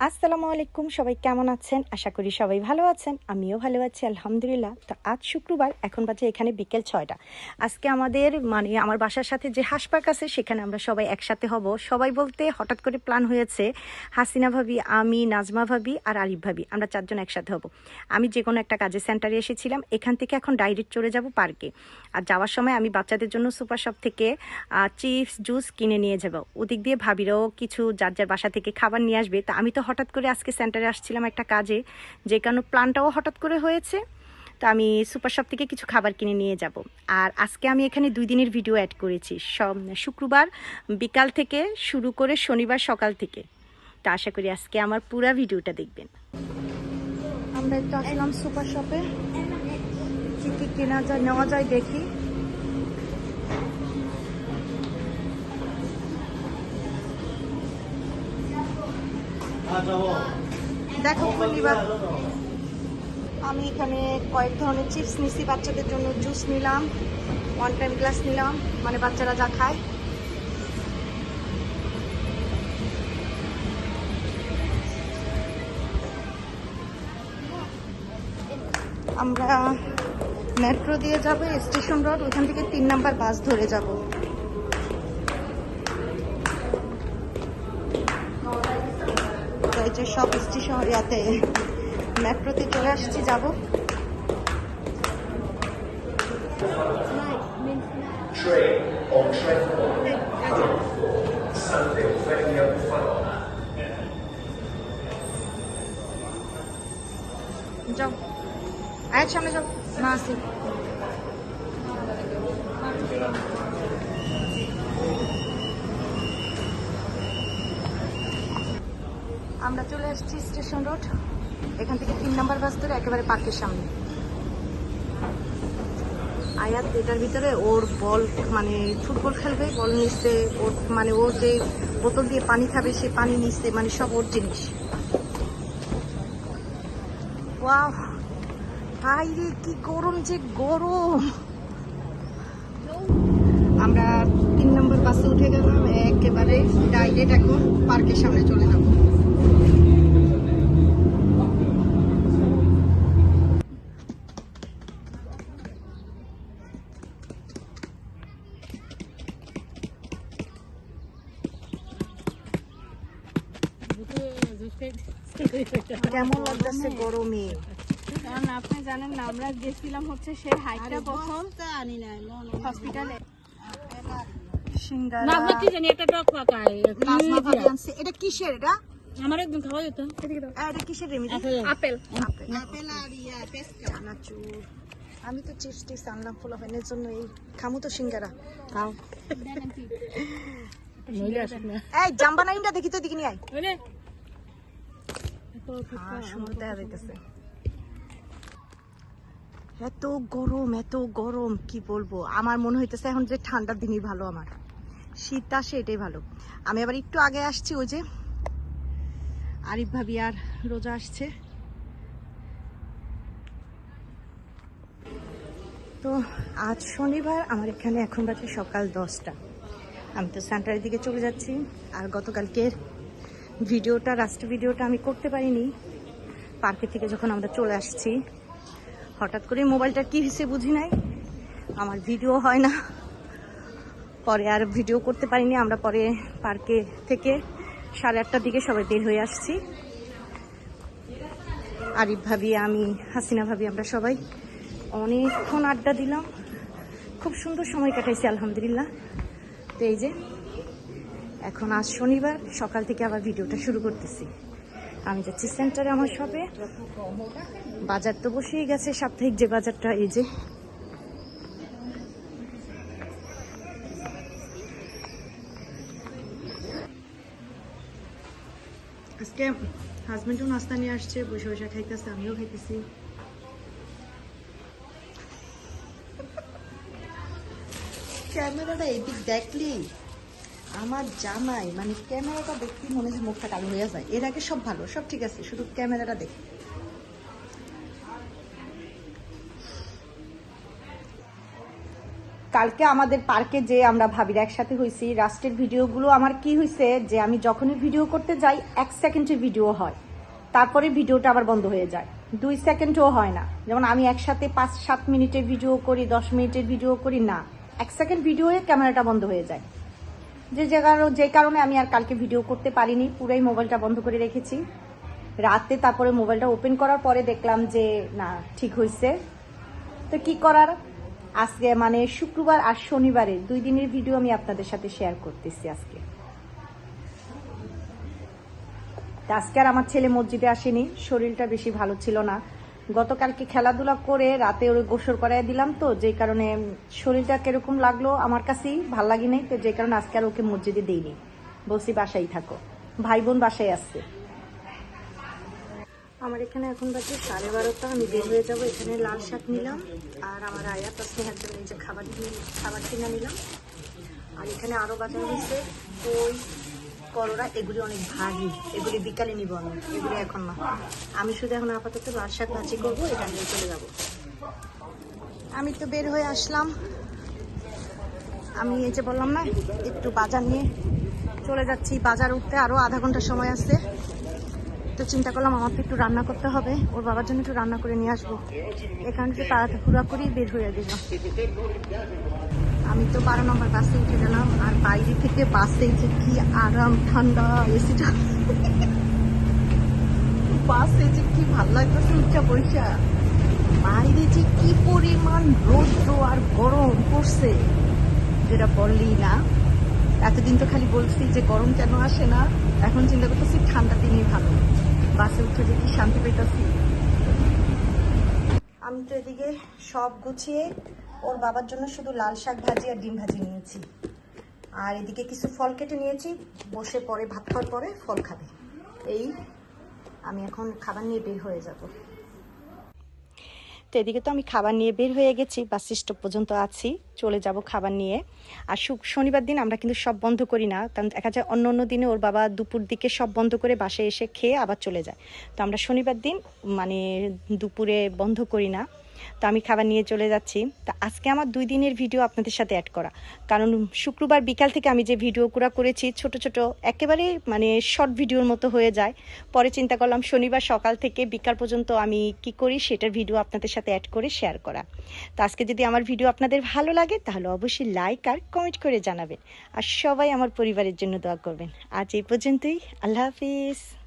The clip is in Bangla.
আসসালামু আলাইকুম, সবাই কেমন আছেন? আশা করি সবাই ভালো আছেন, আমিও ভালো আছি, আলহামদুলিল্লাহ। তো আজ শুক্রবার, এখন বাজে এখানে বিকেল ছয়টা। আজকে আমাদের মানে আমার বাসার সাথে যে হাঁস পার্ক আছে, সেখানে আমরা সবাই একসাথে হব। সবাই বলতে হঠাৎ করে প্ল্যান হয়েছে, হাসিনা ভাবি, আমি, নাজমা ভাবি আর আরিফ ভাবি, আমরা চারজন একসাথে হব। আমি যে কোনো একটা কাজের সেন্টারে এসেছিলাম, এখান থেকে এখন ডাইরেক্ট চলে যাব পার্কে। আর যাওয়ার সময় আমি বাচ্চাদের জন্য সুপার শপ থেকে চিপস, জুস কিনে নিয়ে যাব। ওদিক দিয়ে ভাবিরাও কিছু, যার যার বাসা থেকে খাবার নিয়ে আসবে। তা আমি তো হঠাৎ করে আজকে সেন্টারে আসছিলাম একটা কাজে, যে কারণে প্ল্যানটাও হঠাৎ করে হয়েছে। তো আমি সুপার শপ থেকে কিছু খাবার কিনে নিয়ে যাব। আর আজকে আমি এখানে দুই দিনের ভিডিও অ্যাড করেছি। সব, শুক্রবার বিকাল থেকে শুরু করে শনিবার সকাল থেকে। তো আশা করি আজকে আমার পুরো ভিডিওটা দেখবেন। আমরা একটু আসলাম সুপার শপে। কি কি কেনা যায়, নেওয়া যায় দেখি। দেখো পরিবার আমি এখানে কয়েক ধরনের চিপস নিছি, বাচ্চাদের জন্য জুস নিলাম ওয়ান টাইম গ্লাস নিলাম মানে বাচ্চারা যা খায়। আমরা মেট্রো দিয়ে যাব, স্টেশন রোড, ওখান থেকে তিন নাম্বার বাস ধরে যাব। যে সব স্টেশন ইয়াতে মেট্রোতে চলে আসছি যাব. যাও। আয়ের সামনে যাও। না আসি আমরা চলে আসছি স্টেশন রোড। এখান থেকে তিন নাম্বার বাস ধরে একেবারে পার্কের সামনে। আয়াত, এটার ভিতরে ওর বল মানে ফুটবল খেলবে, বল নিচ্ছে ওর মানে ওর যে বোতল দিয়ে পানি খাবে, সে পানি নিচ্ছে মানে সব ওর জিনিস। ওয়াও! রে, কি গরম যে গরম! আমরা তিন নম্বর বাসে উঠে গেলাম, একেবারে ডাইরেক্ট এখন পার্কের সামনে চলে যাব। কেমন লাগতেছে গরমে? কারণ আপনি জানেন না আমরা গেছিলাম হচ্ছে সেই হাইটটা প্রথম হসপিটালে। সিঙ্গারা। নাজমা কি জানি একটা টক পাকায় নাজমা ভাবি আনছে। এটা কিসের এটা? আমার একদম খাওয়া যেত। এটা কিসের রেমিডি আপেল। চানাচুর। আমি তো চিপস টিপস আনলাম ফুলাফাইনের জন্য। এই খামু তো সিঙ্গারা। খাও। না। এই জাম্বা নাইনটা দেখি তো দিকে নিয়ে আয়। হ্যাঁ, দেখা যাইতেছে এত গরম এত গরম কি বলব? আমার মনে হইতেছে এখন যে ঠান্ডার দিনই ভালো আমার। শীত আসে এটাই ভালো। আমি আবার একটু আগে আসছি ওই যে আরিফ ভাবি আর রোজা আসছে। তো আজ শনিবার আমার এখানে এখন বাজে সকাল দশটা। আমি তো সেন্টারের দিকে চলে যাচ্ছি আর গতকালকের ভিডিওটা রাষ্ট্র ভিডিওটা আমি করতে পারিনি। পার্কে থেকে যখন আমরা চলে আসছি, হঠাৎ করে মোবাইলটা কি হিসেবে বুঝি নাই। আমার ভিডিও হয় না। পরে আর ভিডিও করতে পারিনি। আমরা পরে পার্কে থেকে সাড়ে আটটার দিকে সবাই বের হয়ে আসছি। আরিফ ভাবি, আমি, হাসিনা ভাবি, আমরা সবাই অনেকক্ষণ আড্ডা দিলাম। খুব সুন্দর সময় কাটাইছি, আলহামদুলিল্লাহ। তো এই যে এখন আজ শনিবার, সকাল থেকে আবার ভিডিওটা শুরু করতেছি। আমি যাচ্ছি সেন্টারে আমার শপে। বাজার তো বসেই গেছে, সাপ্তাহিক যে বাজারটা, এই যে। আজকে হাজবেন্ডও নাস্তা নিয়ে আসছে, বসে বসে খাইতেছে, আমিও খাইতেছি। ক্যামেরাটা এদিক দেখলি? আমার জামাই মানে ক্যামেরাটা দেখতে মনে হয় মুখটা কালো হয়ে যায়। এর আগে সব ভালো, সব ঠিক আছে, শুধু ক্যামেরাটা দেখ কালকে আমাদের পার্কে যে আমরা ভাবির একসাথে হয়েছি রাষ্ট্রের ভিডিওগুলো আমার কি হয়েছে যে আমি যখনই ভিডিও করতে যাই, এক সেকেন্ডের ভিডিও হয়। তারপরে ভিডিওটা আবার বন্ধ হয়ে যায়। দুই সেকেন্ডও হয় না। যেমন আমি একসাথে পাঁচ, সাত মিনিটের ভিডিও করি, দশ মিনিটের ভিডিও করি, না। এক সেকেন্ড ভিডিওয়ে ক্যামেরাটা বন্ধ হয়ে যায়। যে যে কারণে আমি আর কালকে ভিডিও করতে পারিনি, পুরাই মোবাইলটা বন্ধ করে রেখেছি। রাতে তারপরে মোবাইলটা ওপেন করার পরে দেখলাম যে, না, ঠিক হয়েছে তো কি করার? আজকে মানে শুক্রবার আর শনিবারে দুই দিনের ভিডিও আমি আপনাদের সাথে শেয়ার করতেছি আজকে। আজকে আর আমার ছেলে মসজিদে আসেনি, শরীরটা বেশি ভালো ছিল না। গতকালকে খেলাধুলা করে রাতে ওর গোসর করাই দিলাম তো, যে কারণে শরীরটা কীরকম লাগল আমার কাছেই, ভালো লাগে নাই তো, যে কারণে আজকে আর ওকে মসজিদে দিইনি। বলছি, বাসায় থাকো। ভাই বোন বাসায় আসছে। আমার এখানে এখন বাজে সাড়ে বারোটা, আমি বের হয়ে যাব। এখানে লাল শাক নিলাম, আর আমার আয়াত স্নেহার জন্য যে খাবার খাবার কিনে নিলাম। আর এখানে আরও বাজার হয়েছে ওই করলা এগুলি অনেক ভারী। এগুলি বিকালে নিব এগুলি এখন না। আমি শুধু এখন আপাতত লাল শাক করব, এটা নিয়ে চলে যাব। আমি তো বের হয়ে আসলাম। আমি এই যে বললাম না, একটু বাজার নিয়ে চলে যাচ্ছি। বাজার উঠতে আরও আধা ঘণ্টা সময় আছে। তো চিন্তা করলাম আমাকে একটু রান্না করতে হবে। ওর বাবার জন্য একটু রান্না করে নিয়ে আসব। এখান থেকে তাড়াতাড়ি তাড়াহুড়া করেই বের হয়ে দিলাম আমি তো বারো নম্বর বাসে উঠে গেলাম, আর বাইরে থেকে বাসে যে কি আরাম ঠান্ডা এসিটা। বাসে যে কি ভালো লাগতেছে উঠা বৈশা বাইরে যে কি পরিমাণ রৌদ্র আর গরম পড়ছে, যেটা বললি না। এতদিন তো খালি বলছি যে গরম কেন আসে না, এখন চিন্তা করতেছি ঠান্ডা দিনই ভালো। বাসে উঠে যে কি শান্তি পেতেছি আমি তো এদিকে সব গুছিয়ে ওর বাবার জন্য শুধু লাল শাক ভাজি আর ডিম ভাজি নিয়েছি। আর এদিকে কিছু ফল কেটে নিয়েছি। বসে পরে, ভাত খাওয়ার পরে ফল খাবে। এই আমি এখন খাবার নিয়ে বের হয়ে যাব। তো এদিকে তো আমি খাবার নিয়ে বের হয়ে গেছি, বাস পর্যন্ত আছি, চলে যাব খাবার নিয়ে। আর শনিবার দিন আমরা কিন্তু সব বন্ধ করি না, কারণ দেখা যায় অন্য অন্য দিনে ওর বাবা দুপুর দিকে সব বন্ধ করে বাসায় এসে খেয়ে আবার চলে যায়। তো আমরা শনিবার দিন মানে দুপুরে বন্ধ করি না। তো আমি খাবার নিয়ে চলে যাচ্ছি। তা আজকে আমার দুই দিনের ভিডিও আপনাদের সাথে অ্যাড করা। কারণ শুক্রবার বিকাল থেকে আমি যে ভিডিওগুলো করেছি, ছোট ছোট একেবারে মানে শর্ট ভিডিওর মতো হয়ে যায়। পরে চিন্তা করলাম শনিবার সকাল থেকে বিকাল পর্যন্ত আমি কি করি, সেটার ভিডিও আপনাদের সাথে অ্যাড করে শেয়ার করা। তো আজকে যদি আমার ভিডিও আপনাদের ভালো লাগে, তাহলে অবশ্যই লাইক আর কমেন্ট করে জানাবেন। আর সবাই আমার পরিবারের জন্য দোয়া করবেন। আজ এই পর্যন্তই। আল্লাহ হাফিজ।